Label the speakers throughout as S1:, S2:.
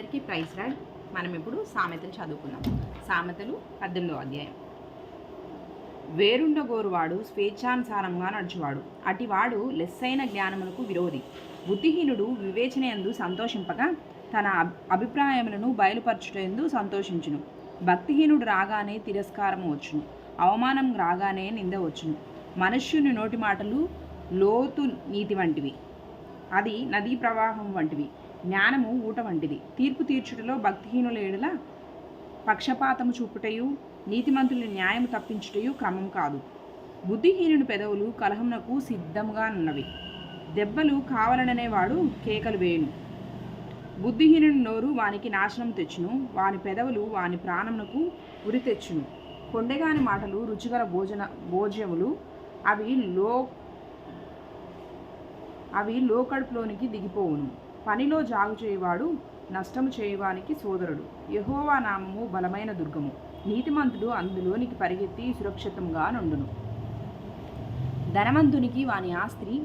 S1: అందరికీ price rod. మనం ఇప్పుడు సామెతలు చదువుకుందాం. సామెతలు పద్దెనిమిదో అధ్యాయం. వేరుండగోరువాడు స్వేచ్ఛానుసారంగా నడుచువాడు. అటివాడు లెస్సైన జ్ఞానములకు విరోధి. బుద్ధిహీనుడు వివేచనయందు సంతోషింపక తన అబ్- అభిప్రాయములను బయలుపరచుటందు సంతోషించును. భక్తిహీనుడు రాగానే తిరస్కారము వచ్చును. అవమానం రాగానే నింద వచ్చును. మనుష్యుని నోటి మాటలు లోతు నీతి వంటివి. అది నదీ ప్రవాహం వంటివి. జ్ఞానము ఊట వంటిది. తీర్పు తీర్చుటలో భక్తిహీనుల ఏడల పక్షపాతము చూపుటయు నీతిమంతుల న్యాయము తప్పించుటయు క్రమం కాదు. బుద్ధిహీనుని పెదవులు కలహమునకు సిద్ధంగా ఉన్నవి దెబ్బలు కావాలననేవాడు కేకలు వేయును. బుద్ధిహీనుని నోరు వానికి నాశనం తెచ్చును వాని పెదవులు వాని ప్రాణమునకు ఉరి తెచ్చును. కొండెగాని మాటలు రుచిగల భోజన భోజ్యములు అవి లో అవి లోకడుపులోనికి దిగిపోవును. పనిలో జాగు చేయువాడు నష్టము చేయువానికి సోదరుడు. యహోవా నామము బలమైన దుర్గము. నీతిమంతుడు అందులోనికి పరిగెత్తి సురక్షితంగా నుండును. ధనవంతునికి వాని ఆస్తి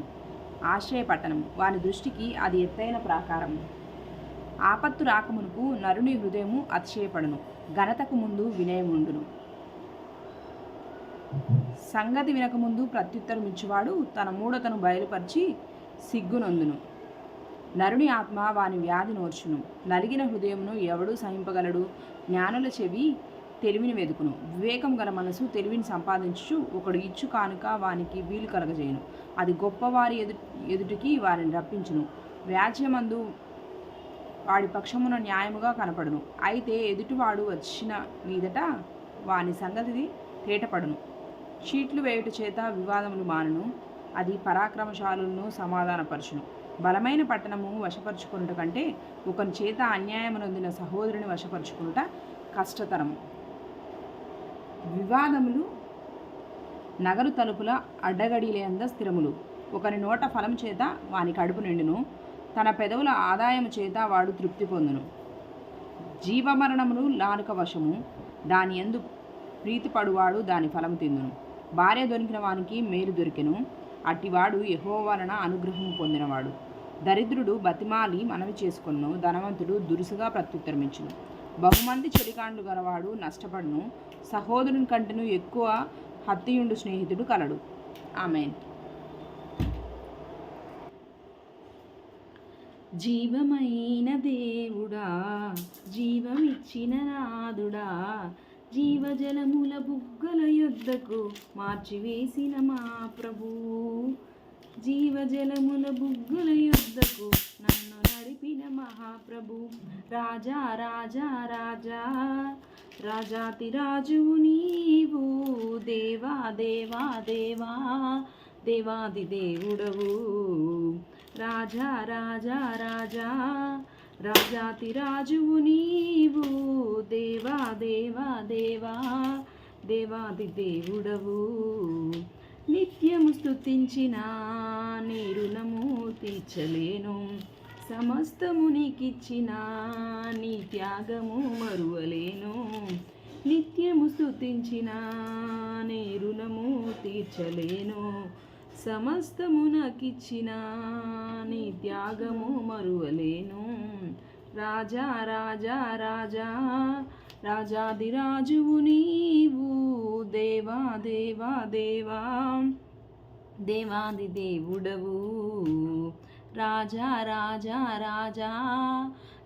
S1: ఆశ్రయపట్టణం. వాని దృష్టికి అది ఎత్తైన ప్రాకారము ఆపత్తు రాకమునుకు నరుని హృదయము అతిశయపడును. ఘనతకు ముందు వినయముండును సంగతి వినకముందు ప్రత్యుత్తరం ఇచ్చువాడు తన మూఢతను బయలుపరిచి సిగ్గునందును. నరుని ఆత్మ వాని వ్యాధి నోర్చును. నలిగిన హృదయమును ఎవడు సహింపగలడు. జ్ఞానుల చెవి తెలివిని వెదుకును. వివేకం గల మనసు తెలివిని సంపాదించు ఒకడు ఇచ్చు కానుక వానికి వీలు కలగజేయను. అది గొప్పవారి ఎదు ఎదుటికి వారిని రప్పించును. వ్యాజ్యమందు వాడి పక్షమున న్యాయముగా కనపడును. అయితే ఎదుటివాడు వచ్చిన మీదట వాని సంగతి తేటపడును. చీట్లు వేయుట చేత వివాదములు మానను. అది పరాక్రమశాలులను సమాధానపరచును. బలమైన పట్టణము వశపరుచుకున్నట కంటే ఒకని చేత అన్యాయమునొందిన సహోదరుని వశపరుచుకునుట కష్టతరము. వివాదములు నగరు తలుపుల అడ్డగడిలేంద స్థిరములు. ఒకని నోట ఫలం చేత వాని కడుపు నిండును. తన పెదవుల ఆదాయము చేత వాడు తృప్తి పొందును. జీవమరణమును లానుక వశము. దాని ఎందు ప్రీతిపడువాడు దాని ఫలము తిందును. భార్య దొరికిన వానికి మేలు దొరికెను. అట్టివాడు యహో వలన అనుగ్రహం పొందినవాడు. దరిద్రుడు బతిమాలి మనవి చేసుకును ధనవంతుడు దురుసుగా ప్రత్యుత్తరమించును బహుమంది చెలికాండ్లు గలవాడు నష్టపడును సహోదరుని కంటేను ఎక్కువ హత్తియుండు స్నేహితుడు కలడు. ఆమె జీవమైన దేవుడా జీవమిచ్చిన నాదుడా జీవజలముల బుగ్గల యొద్దకు మార్చివేసిన మా ప్రభు. జీవజలముల బుగ్గల యొద్దకు నన్ను నడిపిన మహాప్రభు. రాజా రాజా రాజా రాజాతి రాజువు నీవు. దేవా దేవా దేవా దేవాది దేవుడవు. రాజా రాజా రాజా రాజాతి రాజువు నీవు. దేవా దేవా దేవా దేవాది దేవుడవు. నిత్యము స్తుతించిన నీ రుణము తీర్చలేను. సమస్తము నీకిచ్చిన నీ త్యాగము మరువలేను. నిత్యము స్తుతించిన నీ రుణము తీర్చలేను. సమస్తము నాకిచ్చిన నీ త్యాగము మరువలేను. రాజా రాజా రాజా రాజాదిరాజువు నీవు. దేవా దేవా దేవా దేవాది దేవుడవు. రాజా రాజా రాజా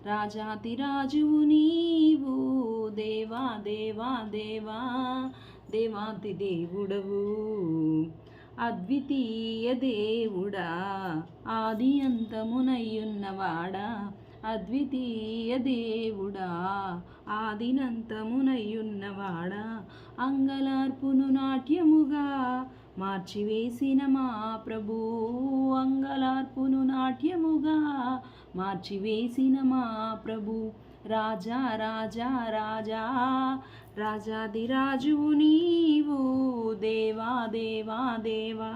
S1: రాజాతిరాజువు నీవు. దేవా దేవా దేవా దేవాది దేవుడవు. అద్వితీయ దేవుడా ఆది అంతమునయ్యున్నవాడా? అద్వితీయ దేవుడా ఆదినంతమునయ్యున్నవాడా అంగలార్పును నాట్యముగా మార్చివేసిన మా ప్రభు అంగలార్పును నాట్యముగా మార్చివేసిన మా ప్రభు. రాజా రాజా రాజా రాజాదిరాజువు నీవు. దేవా దేవా దేవా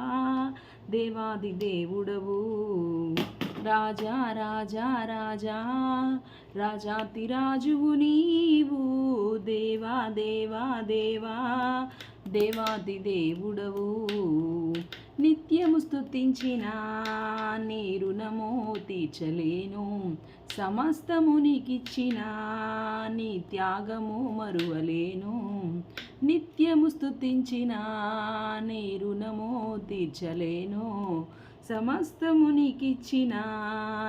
S1: దేవాది దేవుడవు. రాజా రాజా రాజా రాజాతిరాజువు నీవు. దేవా దేవా దేవా దేవాది దేవుడవు. నిత్యము స్థుతించిన నీ రుణమో తీర్చలేను. సమస్తము నీకిచ్చిన నీ త్యాగము మరువలేను. నిత్యము స్థుతించిన నీ రుణమో తీర్చలేను. సమస్తము నీకిచ్చిన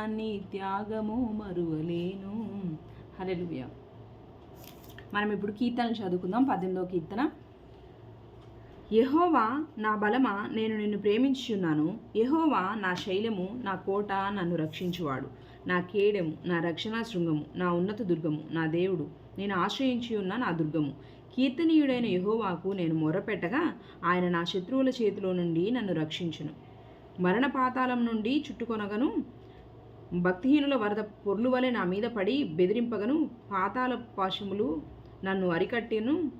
S1: నీ త్యాగము మరువలేను. హల్లెలూయా. మనం ఇప్పుడు కీర్తనలు చదువుకుందాం. పద్దెనిమిదో కీర్తన. యహోవా నా బలమా నేను నిన్ను ప్రేమించుచున్నాను. యహోవా నా శైలము నా కోట నన్ను రక్షించువాడు. నా కేడెము నా రక్షణ శృంగము నా ఉన్నత దుర్గము నా దేవుడు. నేను ఆశ్రయించి ఉన్న నా దుర్గము. కీర్తనీయుడైన యహోవాకు నేను మొరపెట్టగా ఆయన నా శత్రువుల చేతిలో నుండి నన్ను రక్షించును. మరణ పాతాళం నుండి చుట్టుకొనగను. భక్తిహీనుల వరద పొర్లు వలె నా మీద పడి బెదిరింపగను. పాతాల పాశములు నన్ను అరికట్టెను.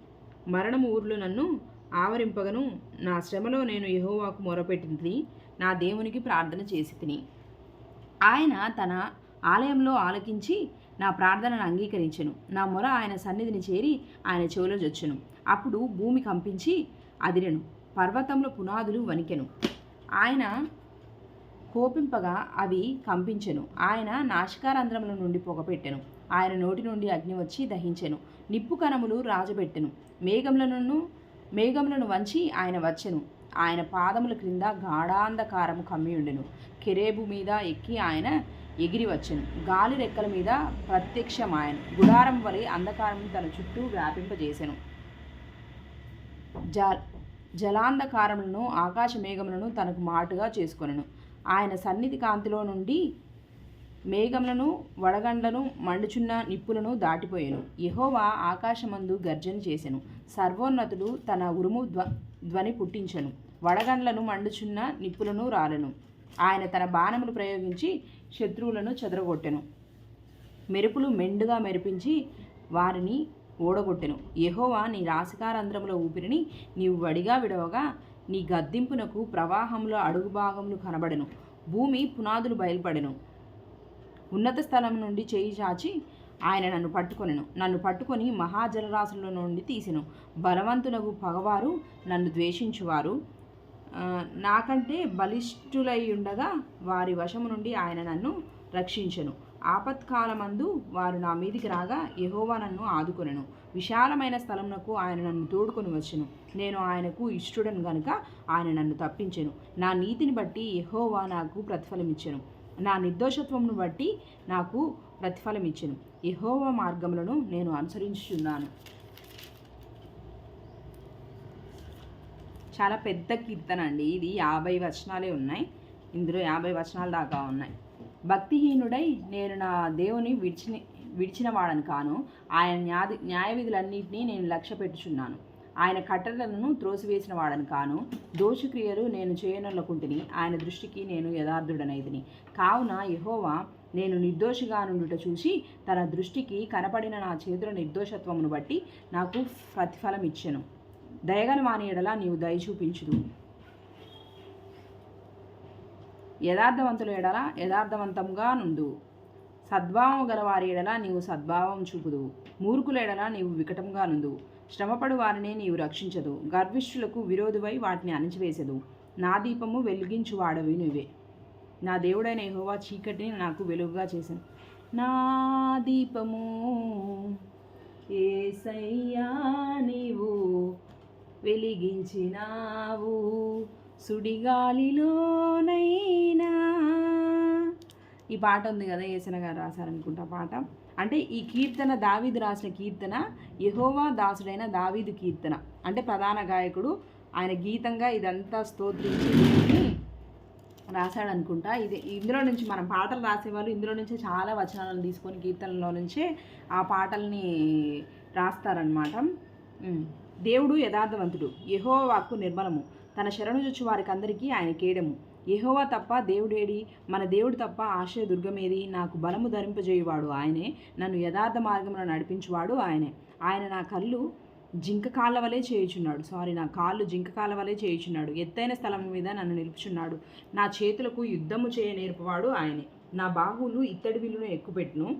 S1: మరణము ఊర్లు నన్ను ఆవరింపగను నా శ్రమలో నేను యహోవాకు మొరపెట్టింది నా దేవునికి ప్రార్థన చేసి తిని. ఆయన తన ఆలయంలో ఆలకించి నా ప్రార్థనను అంగీకరించెను. నా మొర ఆయన సన్నిధిని చేరి ఆయన చెవులో జొచ్చును. అప్పుడు భూమి కంపించి అదిరెను. పర్వతంలో పునాదులు వణికెను. ఆయన కోపింపగా అవి కంపించెను. ఆయన నాశకారంధ్రముల నుండి పొగపెట్టెను. ఆయన నోటి నుండి అగ్ని వచ్చి దహించెను. నిప్పు కణములు రాజబెట్టెను. మేఘములను మేఘములను వంచి ఆయన వచ్చెను. ఆయన పాదముల క్రింద గాఢాంధకారము కమ్మియుండెను కెరేబు మీద ఎక్కి ఆయన ఎగిరి వచ్చెను. గాలి రెక్కల మీద ప్రత్యక్షమాయను. గుడారం వలె అంధకారం తన చుట్టూ వ్యాపింపజేసెను. జ జలాంధకారములను ఆకాశ మేఘములను తనకు మాటుగా చేసుకొనెను. ఆయన సన్నిధి కాంతిలో నుండి మేఘములను వడగండ్లను మండుచున్న నిప్పులను దాటిపోయాను. యహోవా ఆకాశమందు గర్జన చేసెను. సర్వోన్నతుడు తన ఉరుము ధ్వ ధ్వని పుట్టించను. వడగండ్లను మండుచున్న నిప్పులను రాలెను. ఆయన తన బాణములు ప్రయోగించి శత్రువులను చెదరగొట్టెను. మెరుపులు మెండుగా మెరిపించి వారిని ఓడగొట్టెను యహోవా నీ రాశికారంధ్రముల ఊపిరిని నీవు వడిగా విడవగా నీ గద్దింపునకు ప్రవాహంలో అడుగు భాగములు కనబడెను. భూమి పునాదులు బయలుపడెను. ఉన్నత స్థలం నుండి చేయి చాచి ఆయన నన్ను పట్టుకొనెను. నన్ను పట్టుకొని మహాజలరాశుల నుండి తీసెను. బలవంతునకు పగవారు నన్ను ద్వేషించువారు. నాకంటే బలిష్ఠులై ఉండగా వారి వశము నుండి ఆయన నన్ను రక్షించెను. ఆపత్కాలమందు వారు నా మీదికి రాగా యహోవా నన్ను ఆదుకొనెను. విశాలమైన స్థలమునకు ఆయన నన్ను తోడుకొని వచ్చెను. నేను ఆయనకు ఇష్టడను గనుక ఆయన నన్ను తప్పించెను. నా నీతిని బట్టి యహోవా నాకు ప్రతిఫలమిచ్చెను. నా నిర్దోషత్వంను బట్టి నాకు ప్రతిఫలం ఇచ్చెను యహోవ మార్గములను నేను అనుసరించుచున్నాను. చాలా పెద్ద కీర్తన అండి ఇది. యాభై వచనాలే ఉన్నాయి. ఇందులో యాభై వచనాల దాకా ఉన్నాయి. భక్తిహీనుడై నేను నా దేవుని విడిచిన విడిచిన వాడని కాను ఆయన న్యాయ న్యాయ విధులన్నింటినీ నేను లక్ష్య పెట్టుచున్నాను ఆయన కట్టడలను త్రోసివేసిన వాడని కాను. దోషక్రియలు నేను చేయనులకుంటుని ఆయన దృష్టికి నేను యథార్థుడనైదిని కావున యహోవా నేను నిర్దోషిగా నుండుట చూసి తన దృష్టికి కనపడిన నా చేతుల నిర్దోషత్వమును బట్టి నాకు ప్రతిఫలం ఇచ్చెను దయగల వాని ఎడల నీవు దయ చూపించుదు. యథార్థవంతుల ఎడల యథార్థవంతంగా నుండు. సద్భావం గల వారి ఎడల నీవు సద్భావం చూపుదు మూర్ఖుల ఎడల నీవు వికటంగా నుండు శ్రమపడు వారినే నీవు రక్షించదు. గర్విష్ఠులకు విరోధువై వాటిని అణిచివేసదు. నా దీపము వెలిగించు వాడవి నువ్వే. నా దేవుడైన యహోవా చీకటిని నాకు వెలుగుగా చేశాను నా దీపము ఏసయ్యా నీవు వెలిగించినావు. సుడిగాలిలోనైనా. ఈ పాట ఉంది కదా ఏసన గారు రాశారనుకుంటా పాట. అంటే ఈ కీర్తన దావీదు రాసిన కీర్తన యహోవా దాసుడైన దావీదు కీర్తన. అంటే ప్రధాన గాయకుడు ఆయన గీతంగా ఇదంతా స్తోత్రించి దేవుని రాశాడనుకుంటా. ఇది ఇందులో నుంచి మనం పాటలు రాసేవాళ్ళు ఇందులో నుంచే చాలా వచనాలను తీసుకొని కీర్తనలో నుంచే ఆ పాటల్ని రాస్తారనమాట దేవుడు యథార్థవంతుడు. యహోవాకు నిర్మలము. తన శరణు చూచి వారికి అందరికీ ఆయన కేడము. యహోవా తప్ప దేవుడేడి? మన దేవుడు తప్ప ఆశ్రయ దుర్గమేది నాకు బలము ధరింపజేయువాడు ఆయనే. నన్ను యథార్థ మార్గంలో నడిపించువాడు ఆయనే. ఆయన నా కళ్ళు జింక కాళ్ళ వలె చేయుచున్నాడు. సారీ నా కాళ్ళు జింక కాళ్ళ వలె చేయుచున్నాడు. ఎత్తైన స్థలం మీద నన్ను నిలుపుచున్నాడు. నా చేతులకు యుద్ధము చేయ నేర్పువాడు ఆయనే. నా బాహువులు ఇత్తడి విల్లును ఎక్కుపెట్టును.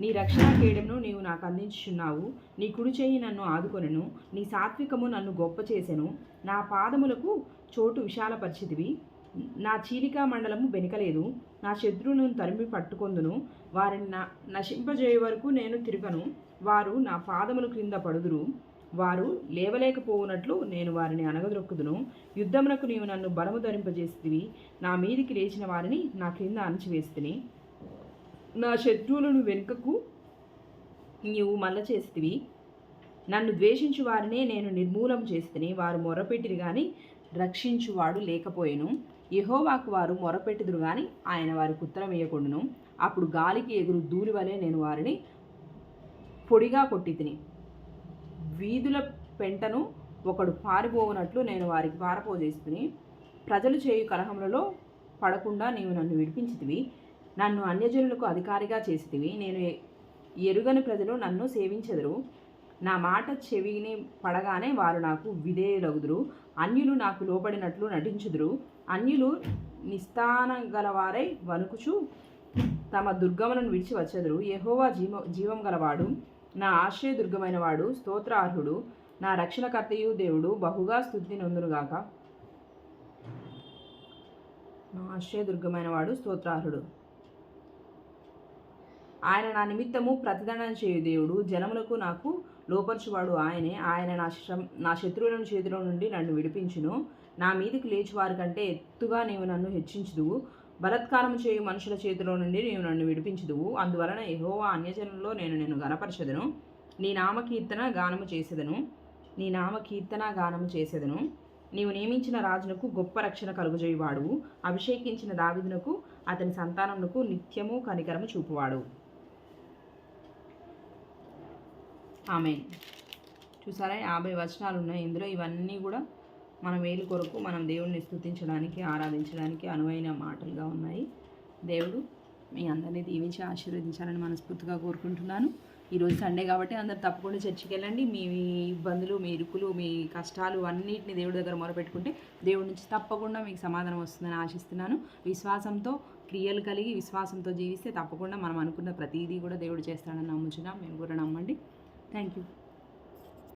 S1: నీ రక్షణ చేయడమును నీవు నాకు అందించుచున్నావు. నీ కుడి చేయి నన్ను ఆదుకొనను. నీ సాత్వికము నన్ను గొప్ప చేసెను నా పాదములకు చోటు విశాలపరిచితివి. నా చీలికా మండలము బెనికలేదు. నా శత్రువులను తరిమి పట్టుకొందును. వారిని నా నశింపజేయ వరకు నేను తిరగను. వారు నా పాదముల క్రింద పడుదురు. వారు లేవలేకపోవునట్లు నేను వారిని అనగదొక్కుదును యుద్ధమునకు నీవు నన్ను బలము ధరింపజేసితివి. నా మీదికి లేచిన వారిని నా క్రింద అణచివేస్తిని. నా శత్రువులను వెనుకకు నీవు మల్ల చేసితివి. నన్ను ద్వేషించు వారినే నేను నిర్మూలం చేస్తుని. వారు మొరపెట్టిరి కానీ రక్షించువాడు లేకపోయెను. యహోవాకు వారు మొరపెట్టుదురు గాని ఆయన వారికి ఉత్తరం ఇయ్యకుండును. అప్పుడు గాలికి ఎగురు దూలి వలె నేను వారిని పొడిగా కొట్టి తిని. వీధుల పెంటను ఒకడు పారిపోవునట్లు నేను వారికి పారపోజేస్తుని ప్రజలు చేయు కలహములలో పడకుండా నీవు నన్ను విడిపించితివి నన్ను అన్యజనులకు అధికారిగా చేసితివి నేను ఎరుగని ప్రజలు నన్ను సేవించెదరు. నా మాట చెవిని పడగానే వారు నాకు విధేయులగుదురు. అన్యులు నాకు లోబడినట్లు నటించుదురు. అన్యులు నిస్థానం గలవారై వణుకుచు తమ దుర్గములను విడిచి వచ్చెదరు. యహోవా జీవ జీవం గలవాడు నా ఆశ్రయ దుర్గమైన వాడు స్తోత్రార్హుడు నా రక్షణకర్తయు దేవుడు బహుగా స్థుతి నొందునుగాక నా ఆశ్రయ దుర్గమైన వాడు స్తోత్రార్హుడు. ఆయన నా నిమిత్తము ప్రతిదండన చేయు దేవుడు. జనములకు నాకు లోపరచువాడు ఆయనే. ఆయన నా శ్రమ నా శత్రువులను చేతిలో నుండి నన్ను విడిపించును. నా మీదికి లేచి వారి కంటే ఎత్తుగా నీవు నన్ను హెచ్చించుదువు. బలత్కారం చేయు మనుషుల చేతిలో నుండి నీవు నన్ను విడిపించుదువు. అందువలన ఎహోవా అన్యజనంలో నేను నిన్ను గనపరచదను. నీ నామ కీర్తన గానము చేసేదను. నీ నామ కీర్తన గానము చేసేదను. నీవు నియమించిన రాజునకు గొప్ప రక్షణ కలుగజేయువాడు అభిషేకించిన దావిదునకు అతని సంతానమునకు నిత్యము కనికరము చూపువాడు. ఆమె చూసారా? యాభై వచనాలు ఉన్నాయి ఇందులో ఇవన్నీ కూడా మన మేలు కొరకు మనం దేవుడిని స్థుతించడానికి ఆరాధించడానికి అనువైన మాటలుగా ఉన్నాయి. దేవుడు మీ అందరినీ దీవించి ఆశీర్వదించాలని మనస్ఫూర్తిగా కోరుకుంటున్నాను. ఈరోజు సండే కాబట్టి అందరు తప్పకుండా చర్చికి వెళ్ళండి. మీ ఇబ్బందులు మీ ఇరుకులు మీ కష్టాలు అన్నిటిని దేవుడి దగ్గర మొరపెట్టుకుంటే దేవుడి నుంచి తప్పకుండా మీకు సమాధానం వస్తుందని ఆశిస్తున్నాను. విశ్వాసంతో క్రియలు కలిగి విశ్వాసంతో జీవిస్తే తప్పకుండా మనం అనుకున్న ప్రతిదీ కూడా దేవుడు చేస్తాడని నమ్ముచున్నాం. మేము కూడా నమ్మండి. Thank you.